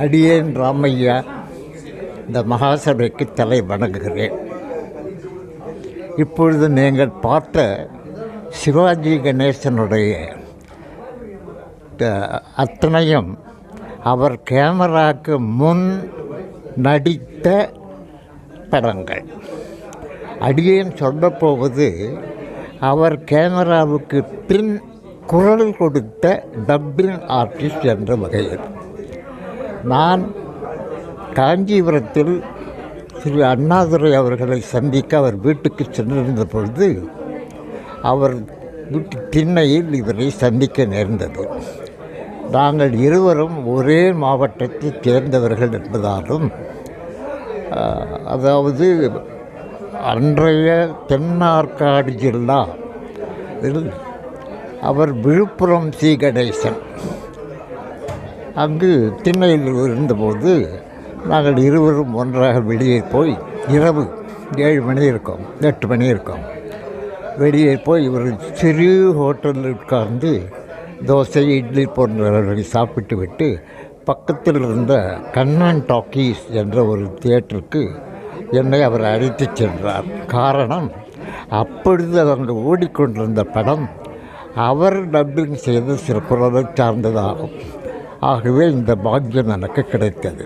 அடியேன் ராமையா இந்த மகாசபைக்கு தலை வணங்குகிறேன். இப்பொழுது நீங்கள் பார்த்த சிவாஜி கணேசனுடைய அத்தனையும் அவர் கேமராக்கு முன் நடித்த படங்கள். அடியேன் சொல்லப்போவது அவர் கேமராவுக்கு பின் குரல் கொடுத்த டப்பிங் ஆர்டிஸ்ட் என்ற வகையில். நான் காஞ்சிபுரத்தில் திரு அண்ணாதுரை அவர்களை சந்திக்க அவர் வீட்டுக்கு சென்றிருந்த பொழுது அவர் வீட்டு திண்ணையில் இவரை சந்திக்க நேர்ந்தது. நாங்கள் இருவரும் ஒரே மாவட்டத்தைச் சேர்ந்தவர்கள் என்பதாலும் அதாவது அன்றைய தென்னார்காடு ஜில்லா அவர் விழுப்புரம் சி கணேசன் அங்கு திண்ணையில் இருந்தபோது நாங்கள் இருவரும் ஒன்றாக வெளியே போய் இரவு ஏழு மணி இருக்கும் எட்டு மணி இருக்கும். வெளியே போய் ஒரு சிறு ஹோட்டலில் உட்கார்ந்து தோசை இட்லி போன்றவர்களை சாப்பிட்டு விட்டு பக்கத்தில் இருந்த கண்ணன் டாக்கீஸ் என்ற ஒரு தியேட்டருக்கு என்னை அவர் அழைத்துச் சென்றார். காரணம் அப்பொழுது அங்கே ஓடிக்கொண்டிருந்த படம் அவர் டப்பிங் செய்த சில குரலை சார்ந்ததாகும். ஆகவே இந்த பாக்கியம் எனக்கு கிடைத்தது.